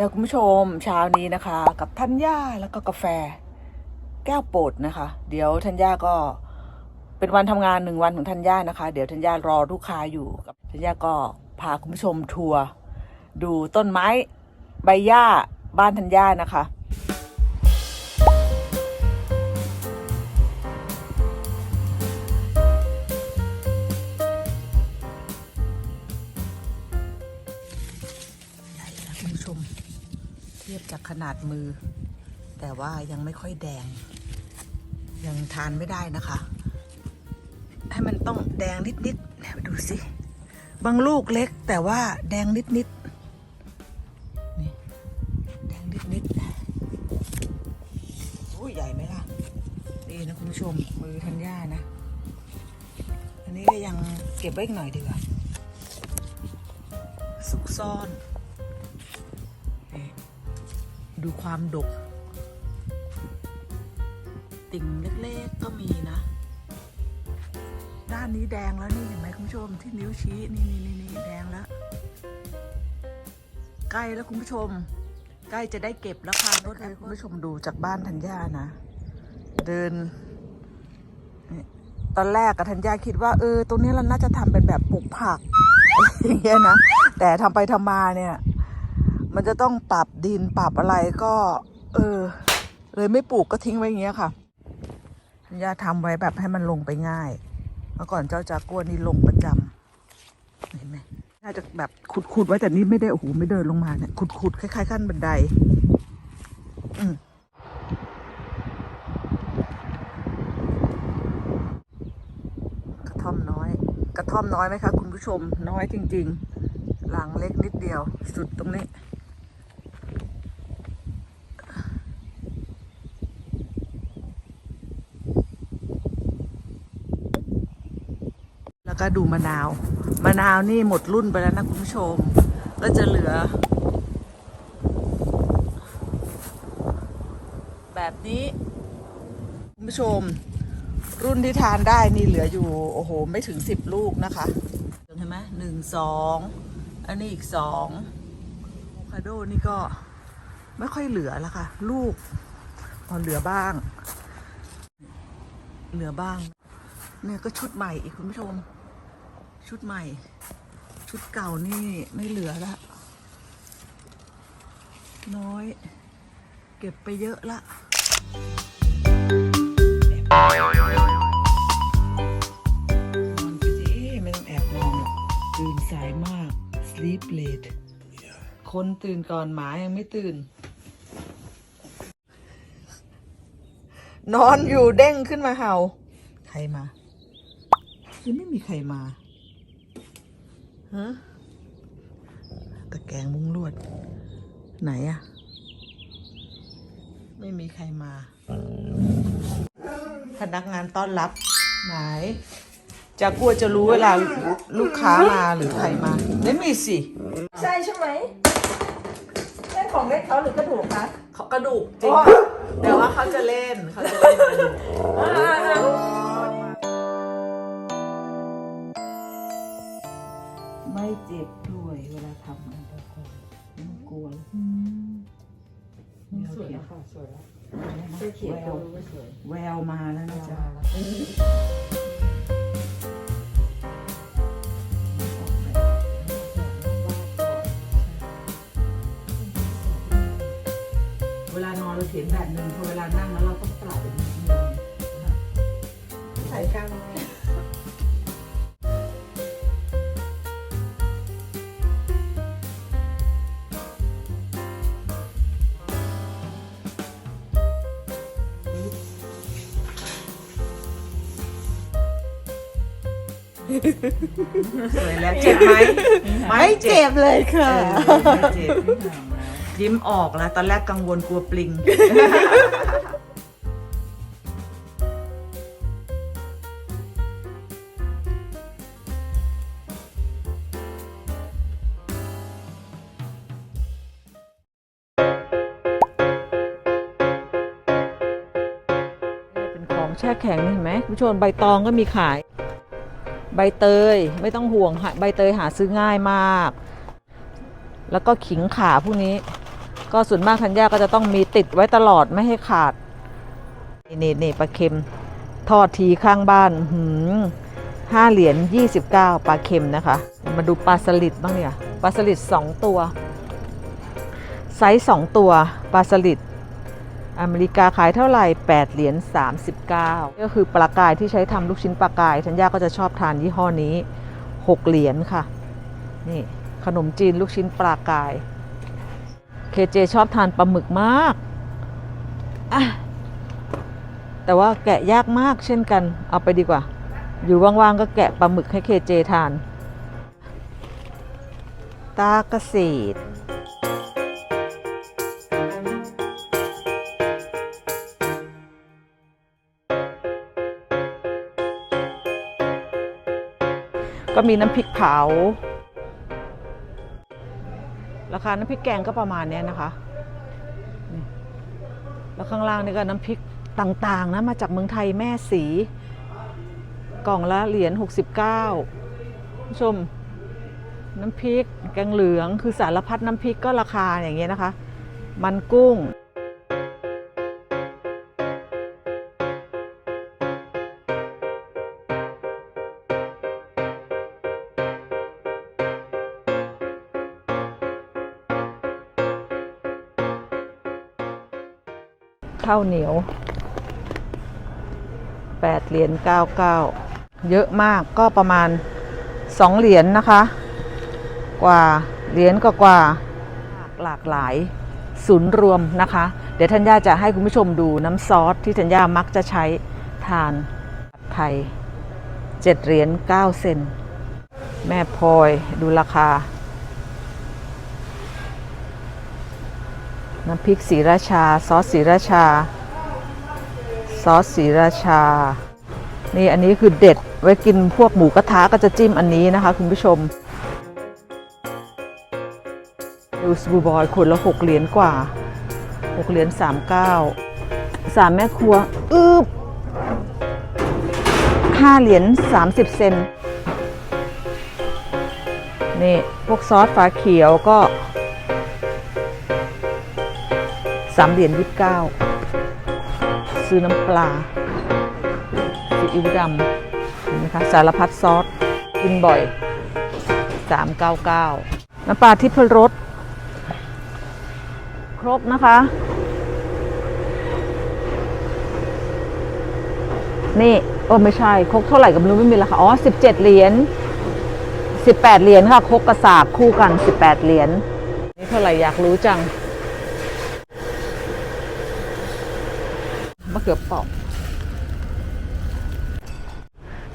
เดี๋ยวคุณผู้ชมเช้านี้นะคะ กับทัญญาแล้วก็กาแฟ แก้วโปรดนะคะ เดี๋ยวทัญญาก็เป็นวันทำงานหนึ่งวันของทัญญานะคะ เดี๋ยวทัญญารอลูกค้าอยู่กับทัญญาก็พาคุณผู้ชมทัวร์ดูต้นไม้ใบหญ้าบ้านทัญญานะคะ นาดมือ แต่ว่ายังไม่ค่อยแดง ยังทานไม่ได้นะคะ ให้มันต้องแดงนิดๆไหนมาดูสิ บางลูกเล็กแต่ว่าแดงนิดๆนี่แดงนิดๆโอ้ยใหญ่ไหมล่ะนี่นะคุณผู้ชม มือทันย่านะ อันนี้ก็ยังเก็บไว้อีกหน่อยดีกว่าซุกซ่อน ดูความดก ติ่งเล็กๆก็มีนะ ด้านนี้แดงแล้วนี่เห็นไหมคุณผู้ชมที่นิ้วชี้นี่นี่นี่นี่แดงแล้ว ใกล้แล้วคุณผู้ชม ใกล้จะได้เก็บแล้วค่ะรถให้คุณผู้ชมดูจากบ้านธัญญานะ เดินนี่ตอนแรกกับธัญญาคิดว่าเออตรงนี้เราน่าจะทำเป็นแบบปลูกผักอย่างเงี้ยนะแต่ทำไปทำมาเนี่ย มันจะต้องปรับดินปรับอะไรก็ เออ เลยไม่ปลูกก็ทิ้งไว้อย่างเงี้ยค่ะธัญญาทำไว้แบบให้มันลงไปง่าย เมื่อก่อนเจ้าจากัวนี่ลงประจำเห็นไหมน่าจะแบบขุดๆไว้แต่นี่ไม่ได้โอ้โหไม่เดินลงมาเนี่ยขุดๆคล้ายๆขั้นบันได อืมกระท่อมน้อย กระท่อมน้อยไหมคะคุณผู้ชมน้อยจริง ๆ หลังเล็กนิดเดียว สุดตรงนี้ แล้ว ก็ดูมะนาว มะนาวนี่หมดรุ่นไปแล้วนะคุณผู้ชม ก็จะเหลือ แบบนี้ คุณผู้ชม รุ่นที่ทานได้นี่เหลืออยู่ โอ้โห ไม่ถึงสิบลูกนะคะเห็นไหมหนึ่งสองอันนี้อีกสองโอคาโดนี่ก็ไม่ค่อยเหลือแล้วค่ะ ลูกพอเหลือบ้าง เหลือบ้าง เนี่ยก็ชุดใหม่อีกคุณผู้ชม ชุดใหม่ ชุดเก่านี่ไม่เหลือละน้อย เก็บไปเยอะละนอนไปสิเไม่ต้องแอบมองหรอกตื่นสายมาก sleep late คนตื่นก่อนหมายังไม่ตื่น นอนอยู่เด้งขึ้นมาเห่า ใครมา ยังไม่มีใครมา ฮะตะแกรงมุ้งลวด ไหนอะไม่มีใครมา พนักงานต้อนรับ ไหน จะกลัวจะรู้เวลาลูกค้ามาหรือใครมาไม่มีสิ ใช่ใช่ไหมเล่นของเล่นเขาหรือกระดูกคะเขากระดูกจริงแต่ว่าเขาจะเล่นเขาจะเล่นกระดูก เจ็บด้วยเวลาทำอะไรก็ไม่ต้องกลัวสวยแล้วค่ะสวยแล้วแววแววมาแล้วนะจ๊ะเวลานอนเราเขียนแบบหนึ่งพอเวลานั่งแล้วเราต้องปรับเป็นอีกหนึ่งถ่ายกลาง สวยแล้วเจ็บไหมไม่เจ็บเลยค่ะ เออไม่เจ็บยิ้มออกแล้วตอนแรกกังวลกลัวปลิง เป็นของแช่แข็งเห็นไหมคุณผู้ชมใบตองก็มีขาย ใบเตยไม่ต้องห่วงค่ะใบเตยหาซื้อง่ายมาก แล้วก็ขิงขาพวกนี้ ก็ส่วนมากธัญญาก็จะต้องมีติดไว้ตลอดไม่ให้ขาดนี่นี่ปลาเค็มทอดทีข้างบ้านหืมห้าเหรียญ29 ปลาเค็มนะคะ มาดูปลาสลิดบ้างเนี่ยปลาสลิด2ตัวไซส์2ตัวปลาสลิด อเมริกาขายเท่าไหร่ 8 เหรียญ 39 ก็คือปลากายที่ใช้ทำลูกชิ้นปลากายธัญญาก็จะชอบทานยี่ห้อนี้ 6 เหรียญค่ะ นี่ขนมจีนลูกชิ้นปลากาย เคเจชอบทานปลาหมึกมาก แต่ว่าแกะยากมากเช่นกัน เอาไปดีกว่า อยู่ว่างๆก็แกะปลาหมึกให้เคเจทาน ตากเกษตร ก็มีน้ำพริกเผา ราคาน้ำพริกแกงก็ประมาณเนี้ยนะคะ แล้วข้างล่างนี่ก็น้ำพริกต่างๆนะมาจากเมืองไทยแม่สี กล่องละเหรียญ 69ผู้ชมน้ำพริกแกงเหลืองคือสารพัดน้ำพริกก็ราคาอย่างเงี้ยนะคะ มันกุ้ง ข้าวเหนียว8เหรียญ99 เยอะมากก็ประมาณ 2 เหรียญนะคะ กว่าเหรียญกว่ากว่าหลากหลายศูนย์รวมนะคะ เดี๋ยวธัญญาจะให้คุณผู้ชมดูน้ำซอสที่ธัญญามักจะใช้ทานไทย 7 เหรียญ9เซน แม่พลอยดูราคา น้ำพริกศรีราชา ซอสศรีราชา ซอสศรีราชา นี่อันนี้คือเด็ด ไว้กินพวกหมูกระทะก็จะจิ้มอันนี้นะคะ คุณผู้ชมดูสบูบอยขวดละหกเหรียญกว่าหกเหรียญสามเก้าสามแม่ครัว อึบห้าเหรียญสามสิบเซนนี่ พวกซอสฝาเขียวก็ สามเหรียญยี่สิบเก้าซื้อน้ำปลาซีอิ๊วดำนไหมคะสารพัดซอสกินบ่อย 399 น้ำปลาทิพรสครบนะคะ นี่โอ้ไม่ใช่ครกเท่าไหร่กับรู้ไม่มีราคาอ๋อ 17 เหรียญ18 เหรียญค่ะครกกระสากคู่กัน 18 เหรียญนี่เท่าไหร่อยากรู้จัง มะเขือเปอก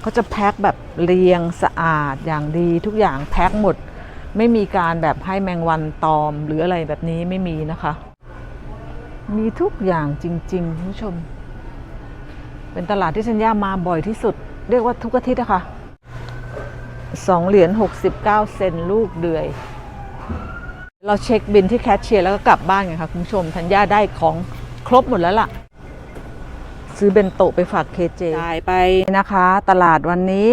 เขาจะแพ็คแบบเรียงสะอาดอย่างดีทุกอย่างแพ็คหมด ไม่มีการแบบให้แมงวันตอมหรืออะไรแบบนี้ไม่มีนะคะ มีทุกอย่างจริงๆคุณผู้ชม เป็นตลาดที่ชัญญามาบ่อยที่สุด เรียกว่าทุกอาทิตย์นะคะสองเหรียญ69เก้าเซนลูกเดือย เราเช็คบินที่แคชเชียร์แล้วก็กลับบ้านไงคะคุณผู้ชมธัญญาได้ของครบหมดแล้วล่ะ ซื้อเบนโตะไปฝากเคเจจ่ายไปนะคะ ตลาดวันนี้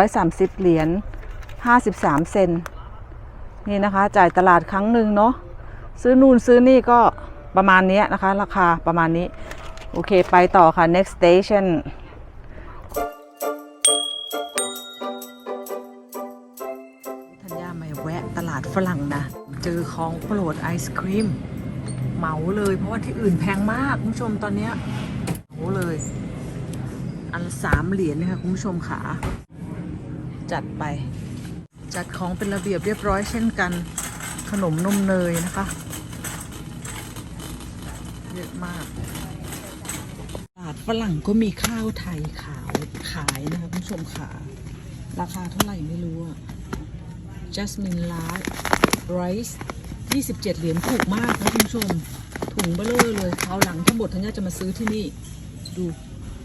130 เหรียญ53 เซนนี่นะคะ จ่ายตลาดครั้งหนึ่งเนาะซื้อนู่นซื้อนี่ก็ประมาณเนี้ยนะคะ ราคาประมาณนี้ โอเคไปต่อค่ะ next station ธัญญาไม่แวะตลาดฝรั่งนะ เจอของโปรดไอศครีมเหมาเลย เพราะว่าที่อื่นแพงมากคุณผู้ชมตอนเนี้ย เหมาเลย อันสามเหรียญนะคะคุณผู้ชมขาจัดไป จัดของเป็นระเบียบเรียบร้อยเช่นกัน ขนมนมเนยนะคะ เยอะมากตลาดฝรั่งก็มีข้าวไทยขาวขายนะคะคุณผู้ชมขาราคาเท่าไหร่ไม่รู้อะ Jasmine Large Rice 27 เหรียญถูกมากนะคุณผู้ชม ถุงเบลเลอร์เลยคราวหลังทั้งหมดทั้งนี้จะมาซื้อที่นี่ ดู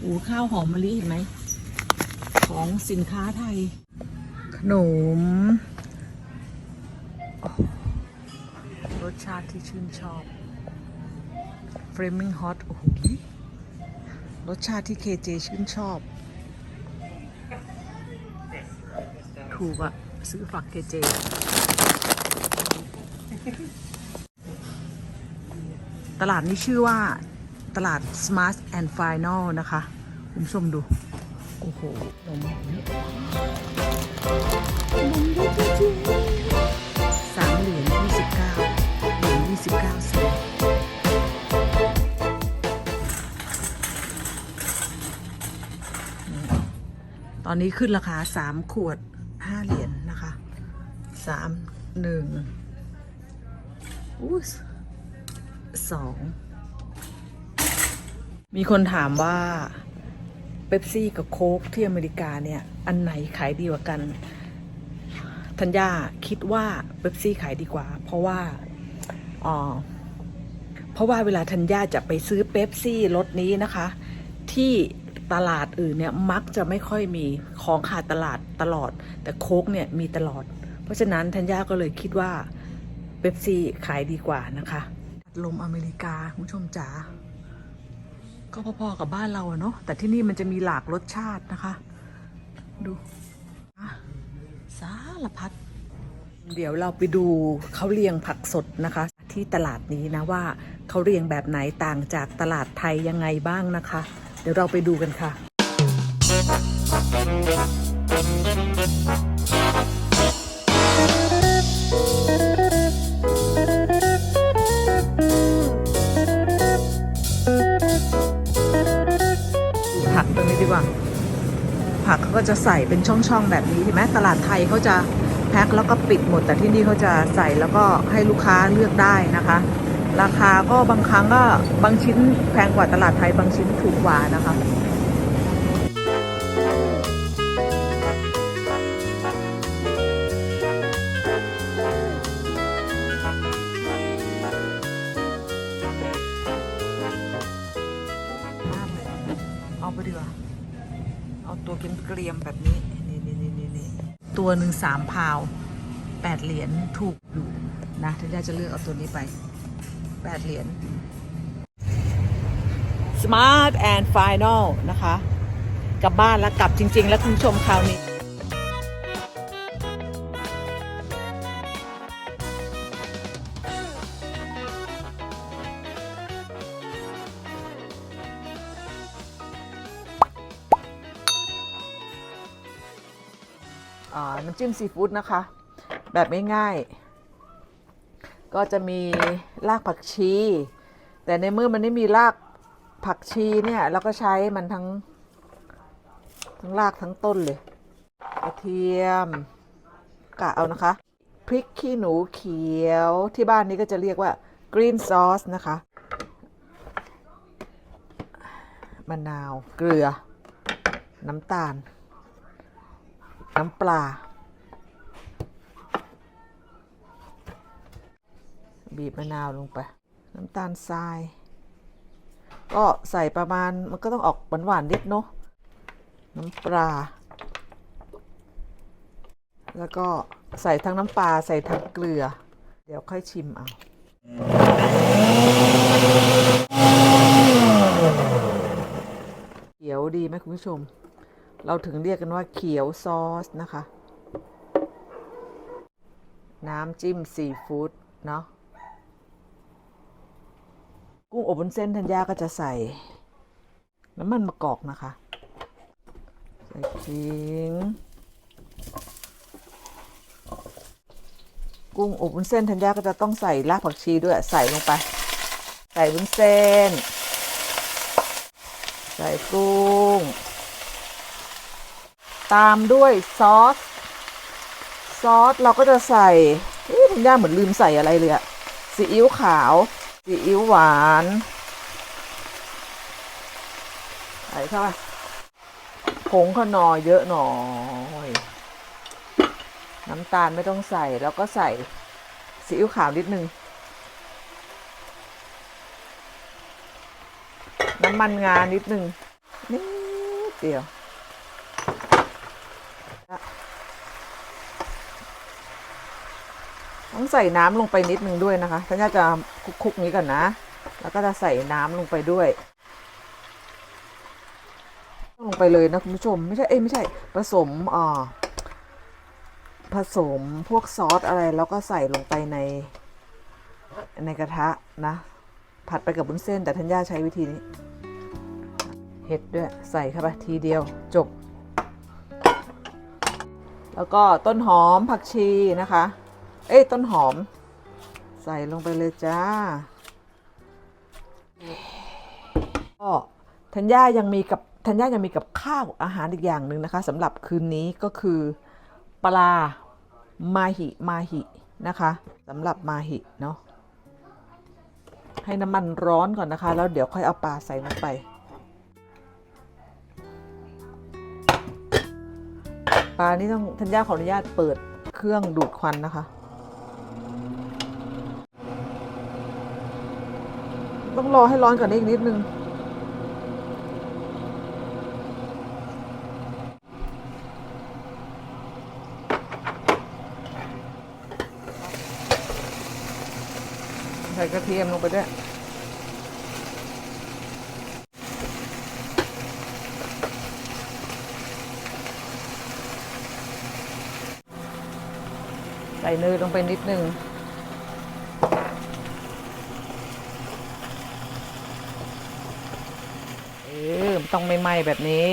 อูข้าวหอมมะลิเห็นไหม ของสินค้าไทย ขนมโอ้รสชาติที่ชื่นชอบ Flaming Hot โอ้โหรสชาติที่เคเจชื่นชอบ ถูกอะซื้อฝากเคเจตลาดนี้ชื่อว่า ตลาด Smart and Final นะคะ คุณผู้ชมดู โอ้โหนมสามเหรียญยี่สิบเก้าเหรียญยี่สิบเก้าเซนตอนนี้ขึ้นราคาสามขวดห้าเหรียญนะคะสามหนึ่งอู้สอง มีคนถามว่าเบปซี่กับโค้กที่อเมริกาเนี่ย อันไหนขายดีกว่ากัน ธัญญาคิดว่าเบปซี่ขายดีกว่า เพราะว่าอ๋อเพราะว่าเวลาธัญญาจะไปซื้อเบปซี่รสนี้นะคะ ที่ตลาดอื่นเนี่ยมักจะไม่ค่อยมีของขาดตลาดตลอด แต่โค้กเนี่ยมีตลอด เพราะฉะนั้นธัญญาก็เลยคิดว่าเบปซี่ขายดีกว่านะคะลมอเมริกาคุณผู้ชมจ๋า ก็พอๆกับบ้านเราอะเนาะแต่ที่นี่มันจะมีหลากรสชาตินะคะ ดูอะสารพัดเดี๋ยวเราไปดูเขาเรียงผักสดนะคะ ที่ตลาดนี้นะว่าเขาเรียงแบบไหนต่างจากตลาดไทยยังไงบ้างนะคะ เดี๋ยวเราไปดูกันค่ะ ผักเขาก็จะใส่เป็นช่องๆแบบนี้ใช่ไหมตลาดไทยเขาจะแพ็คแล้วก็ปิดหมด แต่ที่นี่เขาจะใส่แล้วก็ให้ลูกค้าเลือกได้นะคะ ราคาก็บางครั้งก็บางชิ้นแพงกว่าตลาดไทยบางชิ้นถูกกว่านะคะ ตัวหนึ่งสามพาวแปดเหรียญถูกอยู่นะท่านยาจะเลือกเอาตัวนี้ไปแปดเหรียญ Smart and Final นะคะ กลับบ้านแล้วกลับจริง ๆ แล้วคุณชมคราวนี้ำจิ้มซีฟู้ดนะคะ แบบง่ายๆ ก็จะมีรากผักชี แต่ในเมื่อมันไม่มีรากผักชีเนี่ยเราก็ใช้มันทั้ง ทั้งรากทั้งต้นเลยกระเทียมกะเอานะคะพริกขี้หนูเขียวที่บ้านนี้ก็จะเรียกว่า green sauce นะคะมะนาว เกลือ น้ำตาล น้ำปลา บีบมะนาวลงไป น้ำตาลทราย ก็ใส่ประมาณมันก็ต้องออกหวานๆนิดเนาะน้ำปลา แล้วก็ใส่ทั้งน้ำปลาใส่ทั้งเกลือ เดี๋ยวค่อยชิมเอาเขียวดีไหมคุณผู้ชม เราถึงเรียกกันว่าเขียวซอสนะคะ น้ำจิ้มซีฟู้ดเนาะ กุ้งอบบนเส้นธัญญาก็จะใส่น้ำมันมะกอกนะคะ ใส่ขิง กุ้งอบบนเส้นธัญญาก็จะต้องใส่รากผักชีด้วยใส่ลงไป ใส่บนเส้น ใส่กุ้ง ตามด้วยซอส ซอสเราก็จะใส่เอ๊ะคุณย่าเหมือนลืมใส่อะไรเลยอะซีอิ๊วขาว ซีอิ๊วหวานใส่เข้าไปผงขนอเยอะหน่อย น้ำตาลไม่ต้องใส่แล้วก็ใส่ซีอิ๊วขาวนิดนึง น้ำมันงานิดนึงนิดเดียว ต้องใส่น้ำลงไปนิดนึงด้วยนะคะท่านจะคลุกๆนี้ก่อนนะ แล้วก็จะใส่น้ำลงไปด้วย ลงไปเลยนะคุณผู้ชม ไม่ใช่ เอ้ยไม่ใช่ ผสมอ่าผสมพวกซอสอะไรแล้วก็ใส่ลงไปในในกระทะนะ ผัดไปกับบุ้นเส้น แต่ธัญญาใช้วิธีนี้ เห็ดด้วยใส่เข้าไปทีเดียวจบ แล้วก็ต้นหอมผักชีนะคะ เอ้ยต้นหอม ใส่ลงไปเลยจ้าก็ธัญญายังมีกับธัญญายังมีกับข้าวอาหารอีกอย่างหนึ่งนะคะสำหรับคืนนี้ก็คือปลามาหิมาหินะคะสำหรับมาหิเนาะให้น้ำมันร้อนก่อนนะคะ แล้วเดี๋ยวค่อยเอาปลาใส่ลงไปปลานี่ต้องธัญญาขออนุญาตเปิดเครื่องดูดควันนะคะ ต้องรอให้ร้อนก่อนอีกนิดนึง ใส่กระเทียมลงไปด้วยใส่เนยลงไปนิดนึง เออมัน ต้องไม่ไหม้แบบนี้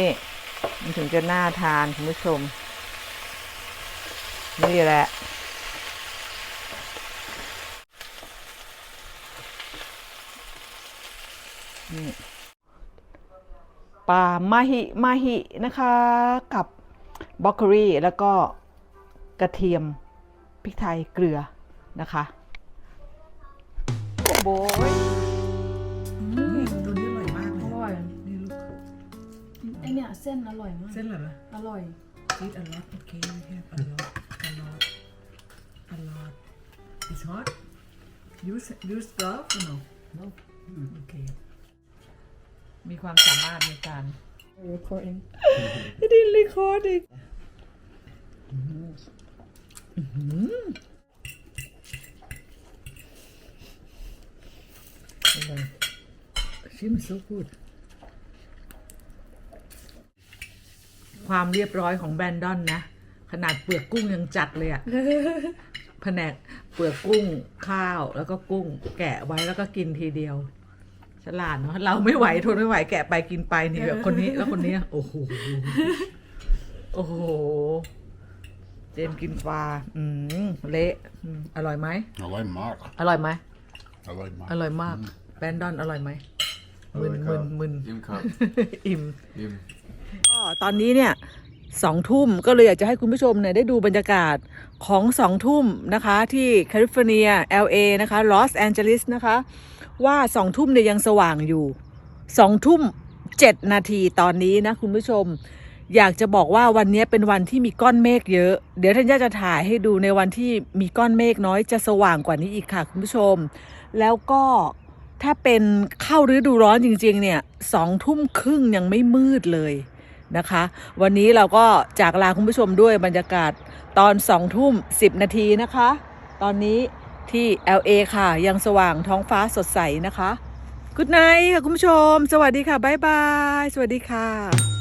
มันถึงจะน่าทานคุณผู้ชม นี่แหละ นี่ปลามาหิมาหินะคะ กับบล็อกโครีแล้วก็กระเทียมพริกไทยเกลือนะคะ โอ้โหย เนี่ยเส้นอร่อยมาก เส้นอะไรอร่อย Eat a lot, okay? We have a lot, a lot, a lot. It's hot. Use use glove or no? No. Okay. มีความสามารถในการ recording ไม่ได้รีคอร์ดอีกชิม so good ความเรียบร้อยของแบรนดอนนะ ขนาดเปลือกกุ้งยังจัดเลยอะแผนกเปลือกกุ้งข้าวแล้วก็กุ้ง แกะไว้แล้วก็กินทีเดียว ฉลาดเนาะเราไม่ไหวทนไม่ไหวแกะไปกินไปนี่แบบคนนี้แล้วคนนี้โอ้โหโอ้โหเจมส์กินปลาอืมเละอืมอร่อยไหม Alleen maar. อร่อยไหม Alleen maar. อร่อยมาก แบรนดอนอร่อยไหมมึนอร่มึอยนครับมึน Im Cup. อิ่ม Im. ก็ ตอนนี้เนี่ยสองทุ่มก็เลยอยากจะให้คุณผู้ชมเนี่ยได้ดูบรรยากาศของสองทุ่มนะคะที่แคลิฟอร์เนีย LA นะคะลอสแอนเจลิสนะคะ ว่าสองทุ่มเนี่ยยังสว่างอยู่สองทุ่มเจ็ดนาทีตอนนี้นะคุณผู้ชม อยากจะบอกว่าวันนี้เป็นวันที่มีก้อนเมฆเยอะ เดี๋ยวท่านย่าจะถ่ายให้ดูในวันที่มีก้อนเมฆน้อยจะสว่างกว่านี้อีกค่ะคุณผู้ชม แล้วก็ถ้าเป็นเข้าฤดูร้อนจริง ๆ เนี่ยสองทุ่มครึ่งยังไม่มืดเลย นะคะ วันนี้เราก็จากลาคุณผู้ชมด้วยบรรยากาศตอนสองทุ่มสิบนาทีนะคะ ตอนนี้ที่ LA ค่ะ ยังสว่างท้องฟ้าสดใสนะคะกุ d ไน h t ค่ะคุณผู้ชม สวัสดีค่ะ บ๊ายบาย สวัสดีค่ะ